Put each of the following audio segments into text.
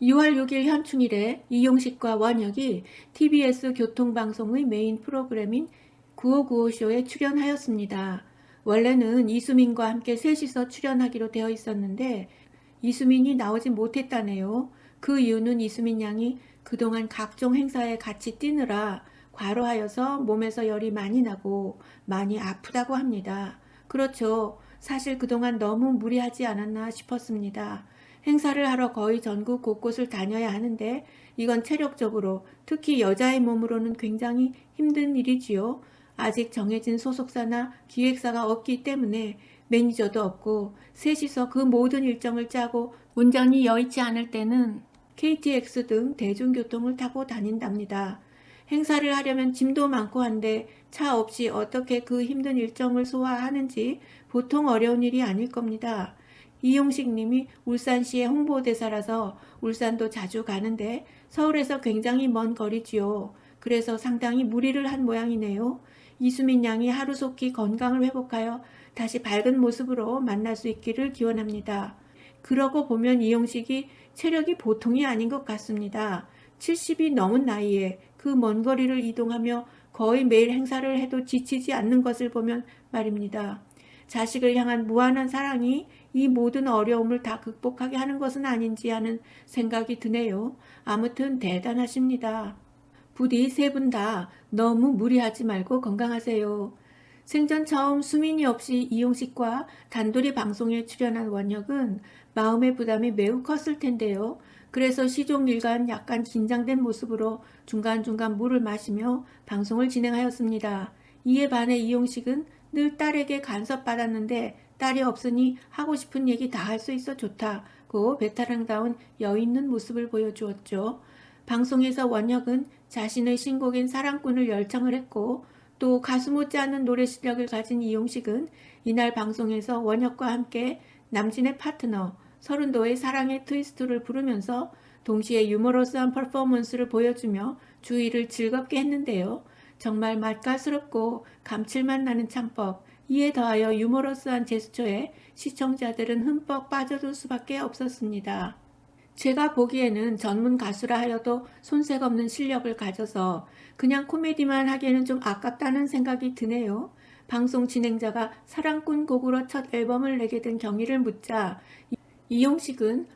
2월 6일 현충일에 이용식과 원혁이 TBS 교통방송의 메인 프로그램인 9595쇼에 출연하였습니다. 원래는 이수민과 함께 셋이서 출연하기로 되어 있었는데 이수민이 나오지 못했다네요. 그 이유는 이수민 양이 그동안 각종 행사에 같이 뛰느라 과로하여서 몸에서 열이 많이 나고 많이 아프다고 합니다. 그렇죠. 사실 그동안 너무 무리하지 않았나 싶었습니다. 행사를 하러 거의 전국 곳곳을 다녀야 하는데 이건 체력적으로 특히 여자의 몸으로는 굉장히 힘든 일이지요. 아직 정해진 소속사나 기획사가 없기 때문에 매니저도 없고 셋이서 그 모든 일정을 짜고 운전이 여의치 않을 때는 KTX 등 대중교통을 타고 다닌답니다. 행사를 하려면 짐도 많고 한데 차 없이 어떻게 그 힘든 일정을 소화하는지 보통 어려운 일이 아닐 겁니다. 이용식 님이 울산시의 홍보대사라서 울산도 자주 가는데 서울에서 굉장히 먼 거리지요. 그래서 상당히 무리를 한 모양이네요. 이수민 양이 하루속히 건강을 회복하여 다시 밝은 모습으로 만날 수 있기를 기원합니다. 그러고 보면 이용식이 체력이 보통이 아닌 것 같습니다. 70이 넘은 나이에 그 먼 거리를 이동하며 거의 매일 행사를 해도 지치지 않는 것을 보면 말입니다. 자식을 향한 무한한 사랑이 이 모든 어려움을 다 극복하게 하는 것은 아닌지 하는 생각이 드네요. 아무튼 대단하십니다. 부디 세 분 다 너무 무리하지 말고 건강하세요. 생전 처음 수민이 없이 이용식과 단둘이 방송에 출연한 원혁은 마음의 부담이 매우 컸을 텐데요. 그래서 시종일관 약간 긴장된 모습으로 중간중간 물을 마시며 방송을 진행하였습니다. 이에 반해 이용식은 늘 딸에게 간섭받았는데 딸이 없으니 하고 싶은 얘기 다 할 수 있어 좋다고 베테랑다운 여유 있는 모습을 보여주었죠. 방송에서 원혁은 자신의 신곡인 사랑꾼을 열창을 했고 또 가수 못지않은 노래 실력을 가진 이용식은 이날 방송에서 원혁과 함께 남진의 파트너 서른도의 사랑의 트위스트를 부르면서 동시에 유머러스한 퍼포먼스를 보여주며 주의를 즐겁게 했는데요. 정말 맛깔스럽고 감칠맛 나는 창법, 이에 더하여 유머러스한 제스처에 시청자들은 흠뻑 빠져들 수밖에 없었습니다. 제가 보기에는 전문 가수라 하여도 손색 없는 실력을 가져서 그냥 코미디만 하기에는 좀 아깝다는 생각이 드네요. 방송 진행자가 사랑꾼 곡으로 첫 앨범을 내게 된 경위를 묻자 이용식은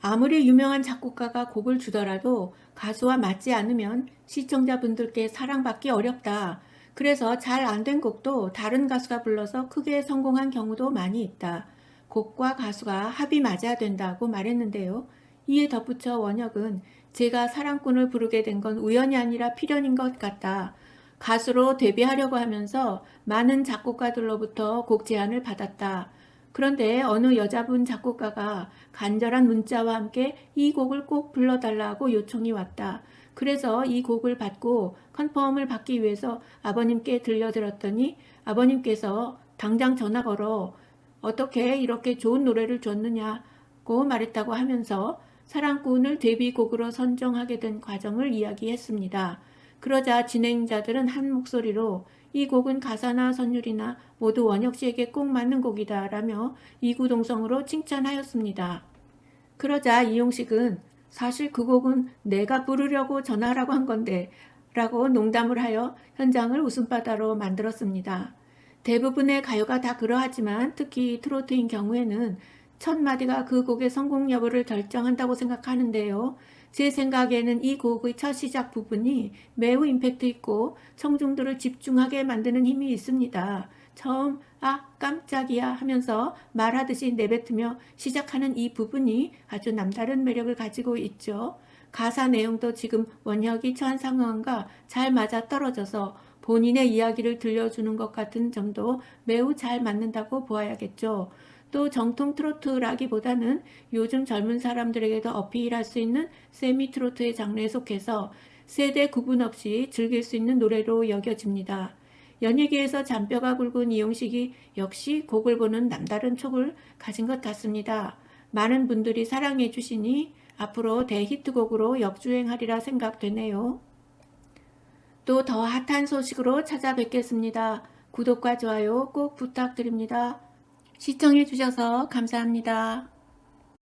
아무리 유명한 작곡가가 곡을 주더라도 가수와 맞지 않으면 시청자분들께 사랑받기 어렵다. 그래서 잘 안 된 곡도 다른 가수가 불러서 크게 성공한 경우도 많이 있다. 곡과 가수가 합이 맞아야 된다고 말했는데요. 이에 덧붙여 원혁은 제가 사랑꾼을 부르게 된 건 우연이 아니라 필연인 것 같다. 가수로 데뷔하려고 하면서 많은 작곡가들로부터 곡 제안을 받았다. 그런데 어느 여자분 작곡가가 간절한 문자와 함께 이 곡을 꼭 불러달라고 요청이 왔다. 그래서 이 곡을 받고 컨펌을 받기 위해서 아버님께 들려드렸더니 아버님께서 당장 전화 걸어 어떻게 이렇게 좋은 노래를 줬느냐고 말했다고 하면서 사랑꾼을 데뷔곡으로 선정하게 된 과정을 이야기했습니다. 그러자 진행자들은 한 목소리로 이 곡은 가사나 선율이나 모두 원혁 씨에게 꼭 맞는 곡이다 라며 이구동성으로 칭찬하였습니다. 그러자 이용식은 사실 그 곡은 내가 부르려고 전화라고 한 건데 라고 농담을 하여 현장을 웃음바다로 만들었습니다. 대부분의 가요가 다 그러하지만 특히 트로트인 경우에는 첫 마디가 그 곡의 성공 여부를 결정한다고 생각하는데요. 제 생각에는 이 곡의 첫 시작 부분이 매우 임팩트 있고 청중들을 집중하게 만드는 힘이 있습니다. 처음 아 깜짝이야 하면서 말하듯이 내뱉으며 시작하는 이 부분이 아주 남다른 매력을 가지고 있죠. 가사 내용도 지금 원혁이 처한 상황과 잘 맞아 떨어져서 본인의 이야기를 들려주는 것 같은 점도 매우 잘 맞는다고 보아야겠죠. 또 정통 트로트라기보다는 요즘 젊은 사람들에게도 어필할 수 있는 세미 트로트의 장르에 속해서 세대 구분 없이 즐길 수 있는 노래로 여겨집니다. 연예계에서 잔뼈가 굵은 이용식이 역시 곡을 보는 남다른 촉을 가진 것 같습니다. 많은 분들이 사랑해 주시니 앞으로 대히트곡으로 역주행하리라 생각되네요. 또 더 핫한 소식으로 찾아뵙겠습니다. 구독과 좋아요 꼭 부탁드립니다. 시청해 주셔서 감사합니다.